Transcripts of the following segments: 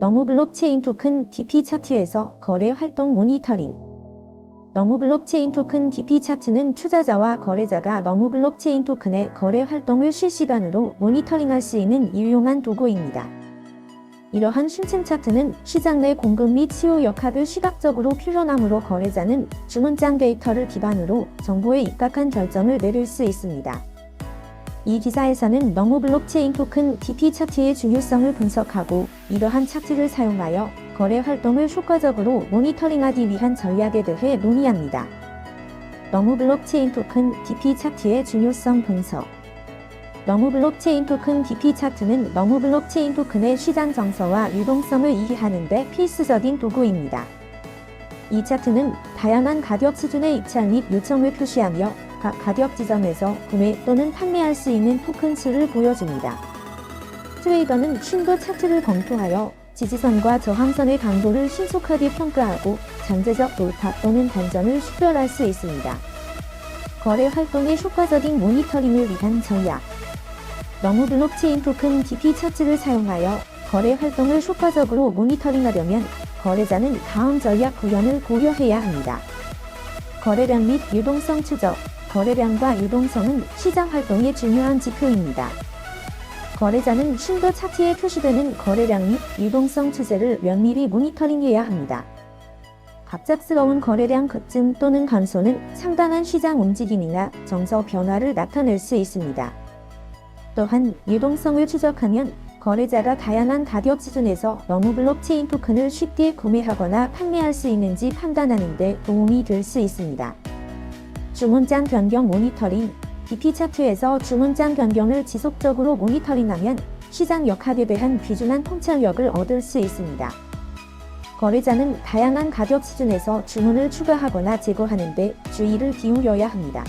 너무 블록체인 토큰 DP 차트에서 거래 활동 모니터링. 너무 블록체인 토큰 DP 차트는 투자자와 거래자가 너무 블록체인 토큰의 거래 활동을 실시간으로 모니터링할 수 있는 유용한 도구입니다. 이러한 심층 차트는 시장 내 공급 및 수요 역학을 시각적으로 표현함으로 거래자는 주문장 데이터를 기반으로 정보에 입각한 결정을 내릴 수 있습니다. 이 기사에서는 너무 블록체인 토큰 DP 차트의 중요성을 분석하고 이러한 차트를 사용하여 거래 활동을 효과적으로 모니터링하기 위한 전략에 대해 논의합니다. 너무 블록체인 토큰 DP 차트의 중요성 분석 너무 블록체인 토큰 DP 차트는 너무 블록체인 토큰의 시장 정서와 유동성을 이해하는 데 필수적인 도구입니다. 이 차트는 다양한 가격 수준의 입찰 및 요청을 표시하며 각 가격 지점에서 구매 또는 판매할 수 있는 토큰 수를 보여줍니다. 트레이더는 쉼도 차트를 검토하여 지지선과 저항선의 강도를 신속하게 평가하고 잠재적 돌파 또는 단전을 식별할 수 있습니다. 거래 활동의 효과적인 모니터링을 위한 전략 너무 블록체인 토큰 DP 차트를 사용하여 거래 활동을 효과적으로 모니터링하려면 거래자는 다음 전략 구현을 고려해야 합니다. 거래량 및 유동성 추적 거래량과 유동성은 시장 활동의 중요한 지표입니다. 거래자는 쉼도 차트에 표시되는 거래량 및 유동성 추세를 면밀히 모니터링해야 합니다. 갑작스러운 거래량 급증 또는 감소는 상당한 시장 움직임이나 정서 변화를 나타낼 수 있습니다. 또한 유동성을 추적하면 거래자가 다양한 가격 수준에서 너무 블록체인 토큰을 쉽게 구매하거나 판매할 수 있는지 판단하는 데 도움이 될 수 있습니다. 주문장 변경 모니터링 DP 차트에서 주문장 변경을 지속적으로 모니터링하면 시장 역학에 대한 귀중한 통찰력을 얻을 수 있습니다. 거래자는 다양한 가격 수준에서 주문을 추가하거나 제거하는데 주의를 기울여야 합니다.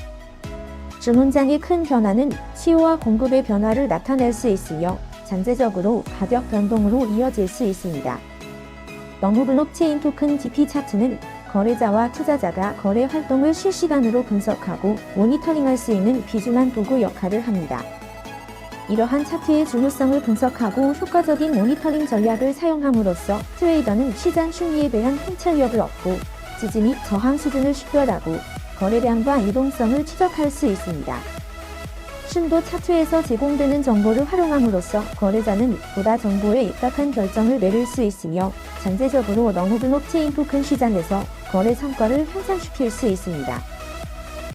주문장의 큰 변화는 수요와 공급의 변화를 나타낼 수 있으며 잠재적으로 가격 변동으로 이어질 수 있습니다. 너무 블록체인 토큰 DP 차트는 거래자와 투자자가 거래 활동을 실시간으로 분석하고 모니터링할 수 있는 귀중한 도구 역할을 합니다. 이러한 차트의 중요성을 분석하고 효과적인 모니터링 전략을 사용함으로써 트레이더는 시장 심리에 대한 통찰력을 얻고 지지 및 저항 수준을 식별하고 거래량과 유동성을 추적할 수 있습니다. 쉼도 차트에서 제공되는 정보를 활용함으로써 거래자는 보다 정보에 입각한 결정을 내릴 수 있으며 잠재적으로 너무 블록체인 토큰 시장에서 거래 성과를 향상시킬 수 있습니다.